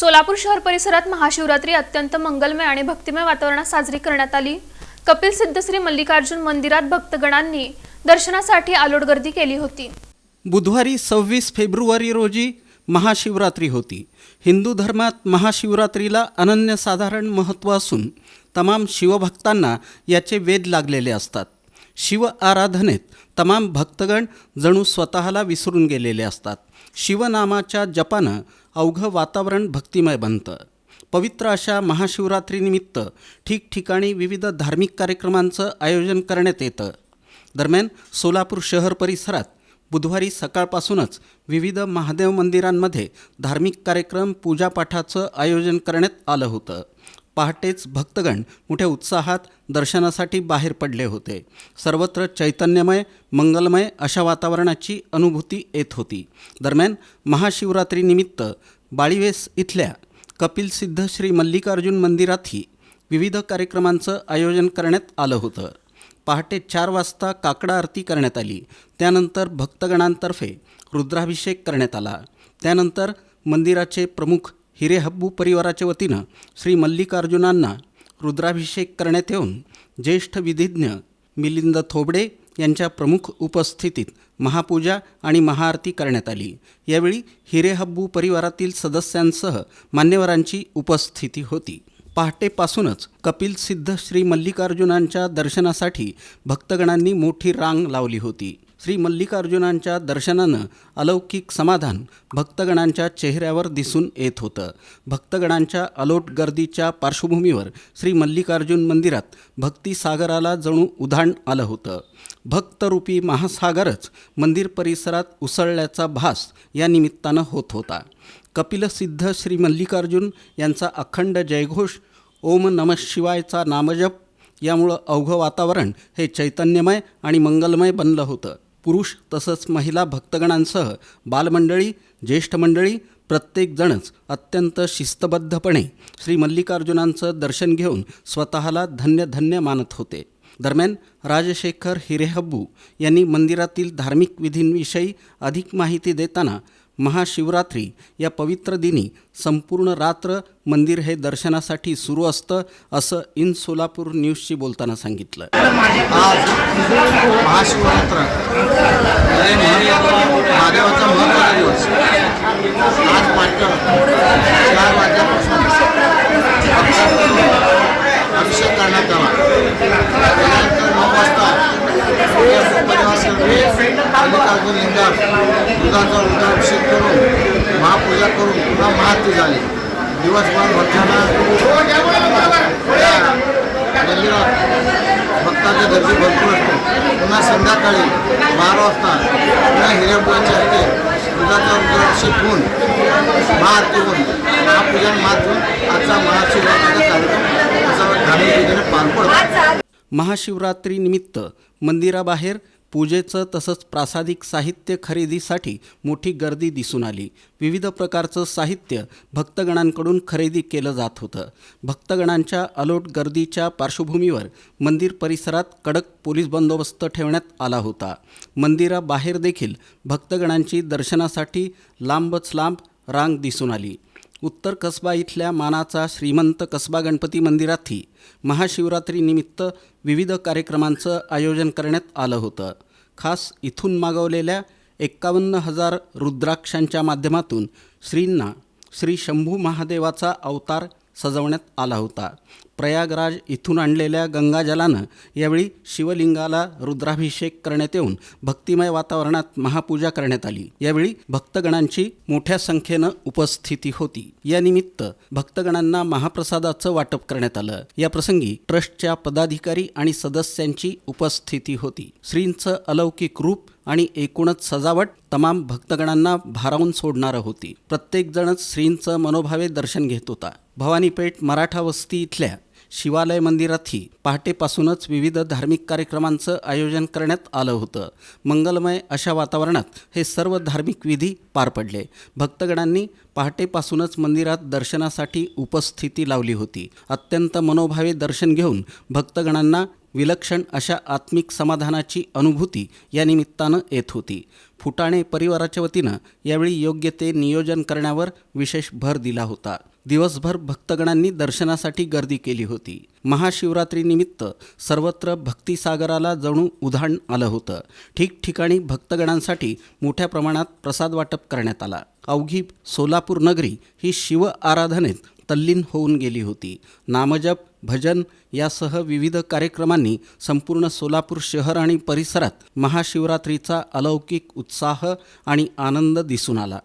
सोलापूर शहर परिसरात महाशिवरात्री अत्यंत मंगलमय आणि भक्तिमय वातावरणात साजरी करण्यात आली. कपिल सिद्ध श्री मल्लिकार्जुन मंदिरात भक्तगणांनी दर्शनासाठी आलोट गर्दी केली होती. बुधवारी सव्वीस फेब्रुवारी रोजी महाशिवरात्री होती. हिंदू धर्मात महाशिवरात्रीला अनन्यसाधारण महत्त्व असून तमाम शिवभक्तांना याचे वेद लागलेले असतात. शिव आराधनेत तमाम भक्तगण जणू स्वतःला विसरून गेलेले असतात. शिवनामाच्या जपानं अवघं वातावरण भक्तिमय बनतं. पवित्र अशा महाशिवरात्रीनिमित्त ठिकठिकाणी विविध धार्मिक कार्यक्रमांचं आयोजन करण्यात येतं. दरम्यान सोलापूर शहर परिसरात बुधवारी सकाळपासूनच विविध महादेव मंदिरांमध्ये धार्मिक कार्यक्रम पूजापाठाचं आयोजन करण्यात आलं होतं. पहाटेच भक्तगण मोठ्या उत्साहात दर्शनासाठी बाहेर पडले होते. सर्वत्र चैतन्यमय मंगलमय अशा वातावरणाची अनुभूती येत होती. दरम्यान महाशिवरात्रीनिमित्त बाळीवेस इथल्या कपिल सिद्ध श्री मल्लिकार्जुन मंदिरातही विविध कार्यक्रमांचं आयोजन करण्यात आलं होतं. पहाटे चार वाजता काकडा आरती करण्यात आली. त्यानंतर भक्तगणांतर्फे रुद्राभिषेक करण्यात आला. त्यानंतर मंदिराचे प्रमुख हिरेहब्बू परिवाराच्या वतीनं श्री मल्लिकार्जुनांना रुद्राभिषेक करण्यात येऊन ज्येष्ठ विधिज्ञ मिलिंद थोबडे यांच्या प्रमुख उपस्थितीत महापूजा आणि महाआरती करण्यात आली. यावेळी हिरेहब्बू परिवारातील सदस्यांसह मान्यवरांची उपस्थिती होती. पहाटेपासूनच कपिल सिद्ध श्री मल्लिकार्जुनांच्या दर्शनासाठी भक्तगणांनी मोठी रांग लावली होती. श्री मल्लिकार्जुनांच्या दर्शनानं अलौकिक समाधान भक्तगणांच्या चेहऱ्यावर दिसून येत होतं. भक्तगणांच्या अलोट गर्दीच्या पार्श्वभूमीवर श्री मल्लिकार्जुन मंदिरात भक्तिसागराला जणू उधाण आलं होतं. भक्तरूपी महासागरच मंदिर परिसरात उसळल्याचा भास या निमित्तानं होत होता. कपिलसिद्ध श्री मल्लिकार्जुन यांचा अखंड जयघोष ओम नम शिवायचा नामजप यामुळं अवघं वातावरण हे चैतन्यमय आणि मंगलमय बनलं होतं. पुरुष तसंच महिला भक्तगणांसह बालमंडळी ज्येष्ठ मंडळी प्रत्येकजणच अत्यंत शिस्तबद्धपणे श्री मल्लिकार्जुनांचं दर्शन घेऊन स्वतःला धन्य धन्य मानत होते. दरम्यान राजशेखर हिरेहब्बू यांनी मंदिरातील धार्मिक विधींविषयी अधिक माहिती देताना महाशिवरात्री या पवित्र दिनी संपूर्ण रात्र मंदिर हे दर्शनासाठी सुरू असतं असं इन सोलापूर न्यूजशी बोलताना सांगितलं. आज महाशिवरात्र. महादेवाचा महत्त्वाचा दिवस. आज पाटकर चार वाजल्यापासून अभिषेक करण्यात आला त्यानंतर नऊ वाजता मल्लिकार्जुन लिंगात दुधाचा रुद्राभिषेक करून महापूजा करून पुन्हा महाती झाली. दिवसभर भक्तांना मंदिरात भक्तांची गर्दी भरपूर असते. पुन्हा संध्याकाळी बारा वाजता पुन्हा हिरेबाच्या हस्ते दुधाचा रुद्राभिषेक होऊन महाआरती होऊन महापूजन मातून आजचा महाशिवरात्रीचा कार्यक्रम असा धार्मिक पार पडतो महाशिवरात्रीनिमित्त मंदिराबाहेर पूजेचं तसंच प्रासादिक साहित्य खरेदीसाठी मोठी गर्दी दिसून आली. विविध प्रकारचं साहित्य भक्तगणांकडून खरेदी केलं जात होतं. भक्तगणांच्या अलोट गर्दीच्या पार्श्वभूमीवर मंदिर परिसरात कडक पोलीस बंदोबस्त ठेवण्यात आला होता. मंदिराबाहेर देखील भक्तगणांची दर्शनासाठी लांबच लांब रांग दिसून आली. उत्तर कसबा इथल्या मानाचा श्रीमंत कसबा गणपती मंदिरातही महाशिवरात्रीनिमित्त विविध कार्यक्रमांचं आयोजन करण्यात आलं होतं. खास इथून मागवलेल्या एक्कावन्न हजार रुद्राक्षांच्या माध्यमातून श्रींना श्री शंभू महादेवाचा अवतार सजवण्यात आला होता. प्रयागराज इथून आणलेल्या गंगाजलानं यावेळी शिवलिंगाला रुद्राभिषेक करण्यात येऊन भक्तिमय वातावरणात महापूजा करण्यात आली. यावेळी भक्तगणांची मोठ्या संख्येनं उपस्थिती होती. या निमित्त भक्तगणांना महाप्रसादाचं वाटप करण्यात आलं. या प्रसंगी ट्रस्टच्या पदाधिकारी आणि सदस्यांची उपस्थिती होती. श्रींचं अलौकिक रूप आणि एकूणच सजावट तमाम भक्तगणांना भारावून सोडणारं होती. प्रत्येकजणच श्रींचं मनोभावे दर्शन घेत होता. भवानीपेठ मराठा वस्ती इथल्या शिवालय मंदिरातही पहाटेपासूनच विविध धार्मिक कार्यक्रमांचं आयोजन करण्यात आलं होतं. मंगलमय अशा वातावरणात हे सर्व धार्मिक विधी पार पडले. भक्तगणांनी पहाटेपासूनच मंदिरात दर्शनासाठी उपस्थिती लावली होती. अत्यंत मनोभावे दर्शन घेऊन भक्तगणांना विलक्षण अशा आत्मिक समाधानाची अनुभूती या निमित्तानं येत होती. फुटाणे परिवाराच्या वतीनं यावेळी योग्य ते नियोजन करण्यावर विशेष भर दिला होता. दिवसभर भक्तगणांनी दर्शनासाठी गर्दी केली होती. महाशिवरात्रीनिमित्त सर्वत्र भक्तिसागराला जणू उधाण आलं होतं. ठिकठिकाणी भक्तगणांसाठी मोठ्या प्रमाणात प्रसाद वाटप करण्यात आला. अवघी सोलापूर नगरी ही शिव आराधनेत तल्लीन होऊन गेली होती. नामजप भजन यासह विविध कार्यक्रमांनी संपूर्ण सोलापूर शहर आणि परिसरात महाशिवरात्रीचा अलौकिक उत्साह आणि आनंद दिसून आला.